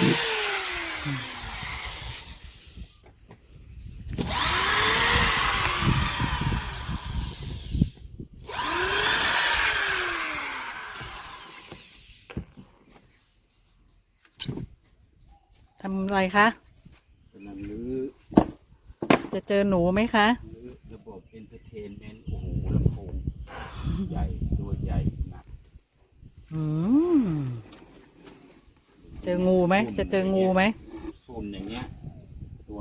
ทำอะไรคะกำลังรื้อจะเจอหนูไหมคะ รื้อระบบเอนเตอร์เทนเมนต์โอ้โหลำโพงใหญ่ ตัวใหญ่หนักอืม เจองูไหม จะเจองูไหมฝุ่นอย่างเงี้ย ตัว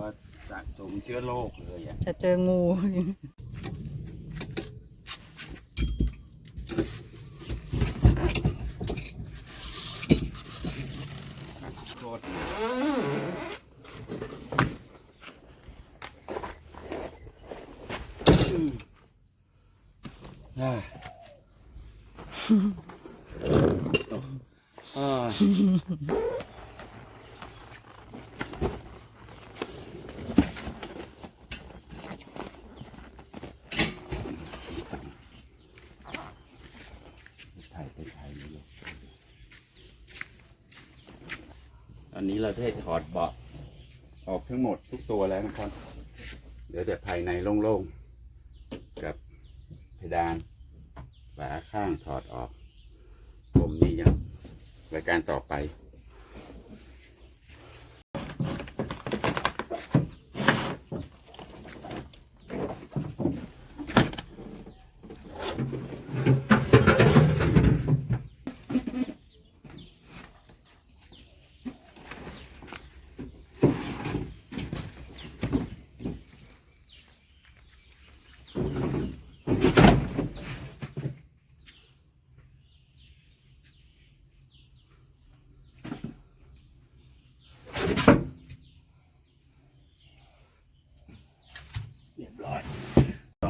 สะสมเชื้อโรคเลยอะจะเจองูโคตรอ่าอ่าถ่ายไปถ่ายเลยตอนนี้ เราได้ถอดเบาะออกทั้งหมดทุกตัวแล้วนะครับ เดี๋ยวแต่ภายในโล่งๆ กับเพดานฝาข้างถอดออก ผมนี่ยังรายการต่อไป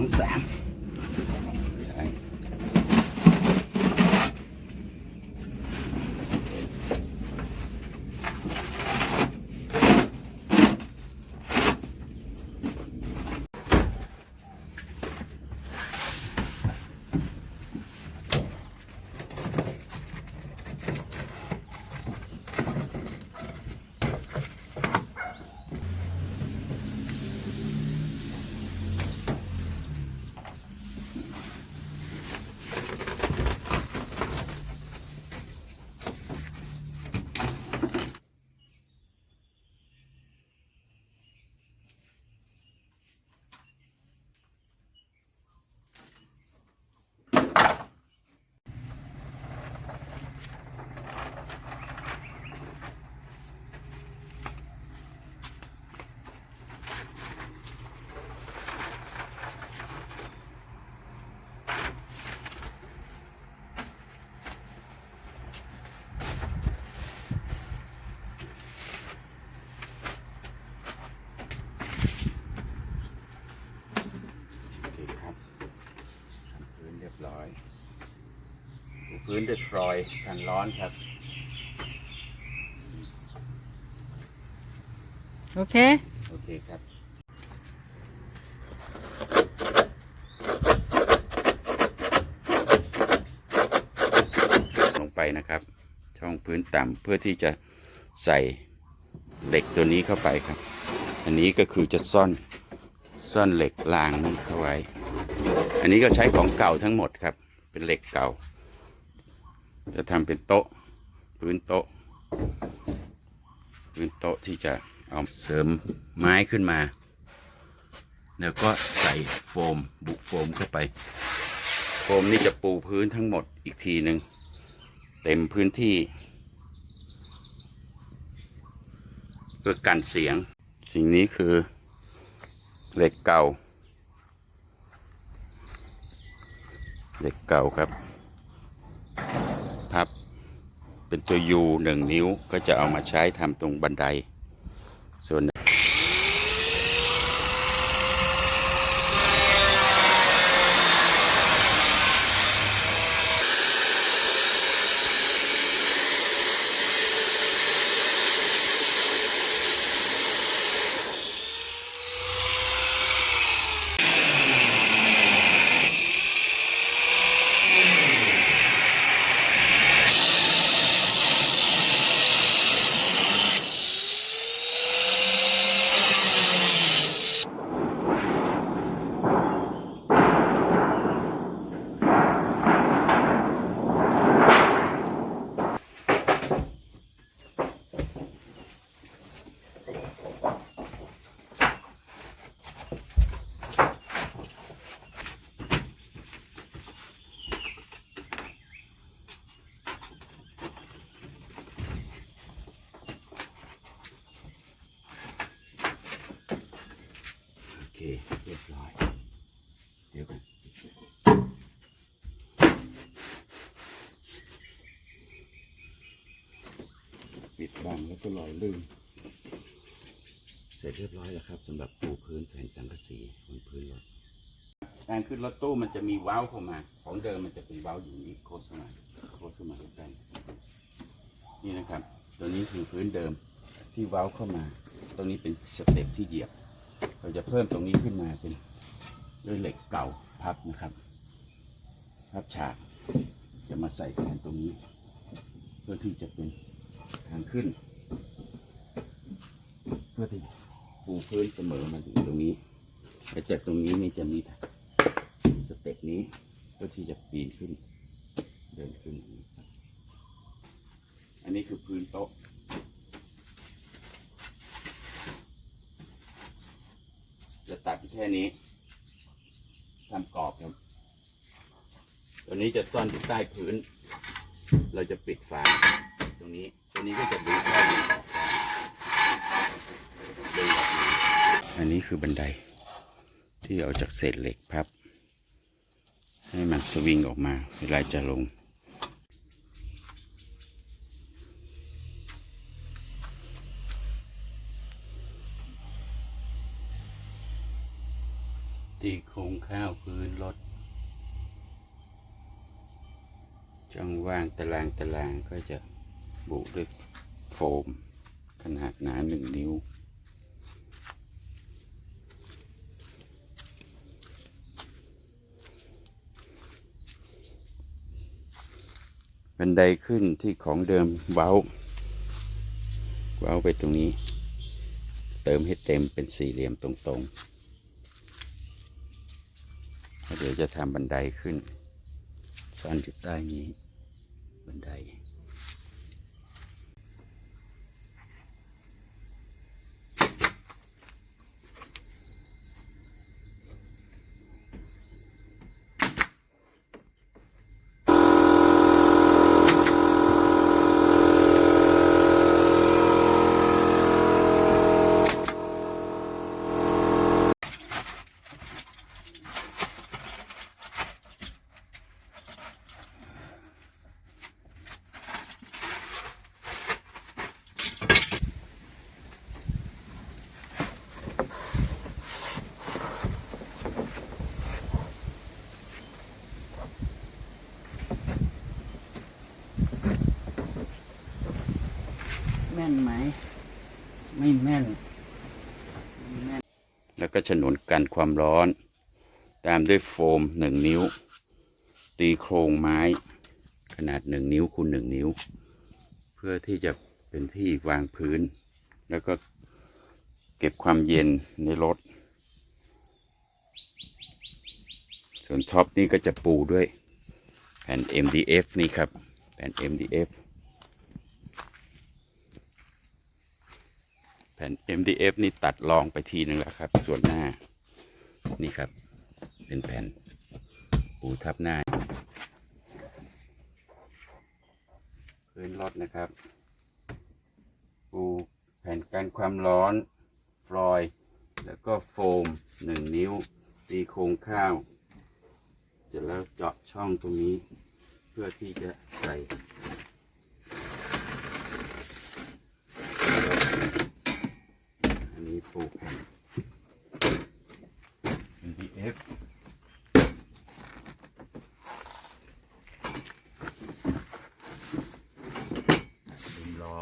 สองสาม รียบร้อยถูพื้นด้วยฟลอยด์กันร้อนครับ โอเค โอเคครับลงไปนะครับช่องพื้นต่ำเพื่อที่จะใส่เหล็กตัวนี้เข้าไปครับ อันนี้ก็คือจะซ่อนซ่อนเหล็กรางนี้เข้าไว้ อันนี้ก็ใช้ของเก่าทั้งหมดครับ เป็นเหล็กเก่า จะทำเป็นโต๊ะพื้นโต๊ะพื้นโต๊ะที่จะเอาเสริมไม้ขึ้นมา แล้วก็ใส่โฟมบุโฟมเข้าไป โฟมนี่จะปูพื้นทั้งหมดอีกทีหนึ่งเต็มพื้นที่เพื่อกันเสียง สิ่งนี้คือเหล็กเก่า เหล็กเก่าครับพับเป็นตัวยูหนึ่งนิ้วก็จะเอามาใช้ทำตรงบันไดส่วน เรียบร้อย เดี๋ยวกันปิดบังแล้วก็ลอยลื่นเสร็จเรียบร้อยแล้วครับสำหรับปูพื้นแผ่นสังกะสีบนพื้นรถการขึ้นรถตู้มันจะมีเว้าเข้ามา ของเดิมมันจะเป็นเว้าอยู่นี้โคสมาโคสมาใกล้นี่นะครับ ตัวนี้คือพื้นเดิมที่เว้าเข้ามา ตรงนี้เป็นสเต็ปที่เหยียบ เราจะเพิ่มตรงนี้ขึ้นมาเป็นด้วยเหล็กเก่าพับนะครับ พับฉากจะมาใส่แทนตรงนี้ เพื่อที่จะเป็นทางขึ้น เพื่อที่ปูพื้นเสมอมาถึงตรงนี้และจากตรงนี้นี่จะมีสเต็ปนี้เพื่อที่จะปีนขึ้น เดินขึ้น อันนี้คือพื้นโต๊ะ จะตัดแค่นี้ทำกรอบครับ ตัวนี้จะซ่อนอยู่ใต้พื้น เราจะปิดฝาตรงนี้ ตัวนี้ก็จะดึงเข้าดึงออกได้ดึงออกมาอันนี้คือบันได ที่เอาจากเศษเหล็กพับ ให้มันสวิงออกมา เวลาจะลง ตีโครง ข้าวพื้นรถช่องว่างตารางตารางก็จะบุด้วยโฟม ขนาดหนาหนึ่งนิ้ว บันไดขึ้นที่ของเดิมเว้า เว้าไปตรงนี้ เติมให้เต็มเป็นสี่เหลี่ยมตรงๆ เดี๋ยวจะทำบันไดขึ้น ซ่อนอยู่ใต้นี้ บันได ม่นไหม ไม่แม่น แล้วก็ฉนวนกันความร้อน ตามด้วยโฟมหนึ่งนิ้ว ตีโครงไม้ ขนาดหนึ่งนิ้วคูณหนึ่งนิ้ว เพื่อที่จะเป็นที่วางพื้น แล้วก็เก็บความเย็นในรถ ส่วนท็อปนี่ก็จะปูด้วยแผ่น MDF นี่ครับ แผ่น MDF ผ่น MDF นี่ตัดรองไปทีนึงแล้วครับ ส่วนหน้า นี่ครับ เป็นแผ่นปูทับหน้าพื้นรถนะครับ ปูแผ่นกันความร้อน ฟลอยด์แล้วก็โฟมหนึ่งนิ้ว ตีโครงข้าว เสร็จแล้วเจาะช่องตรงนี้ เพื่อที่จะใส่ อันนี้ปูแผ่น MDF ดึงล้อ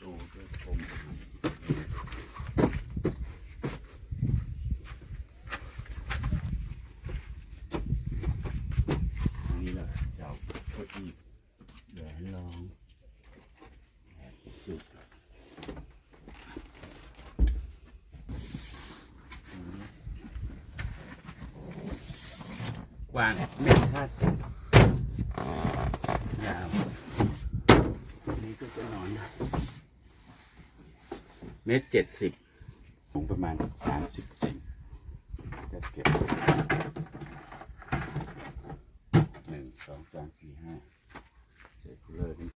ดูด้วยคมอันนี้แหละเจ้าเก้าอี้แหวนรองแหวนจุด กว้างเมตรห้าสิบยาวอันนี้ก็จะนอนได้เมตรเจ็ดสิบสูงประมาณสามสิบเซนจะเก็บหนึ่งสองสามสี่ห้าเศษคูลเลอร์นี่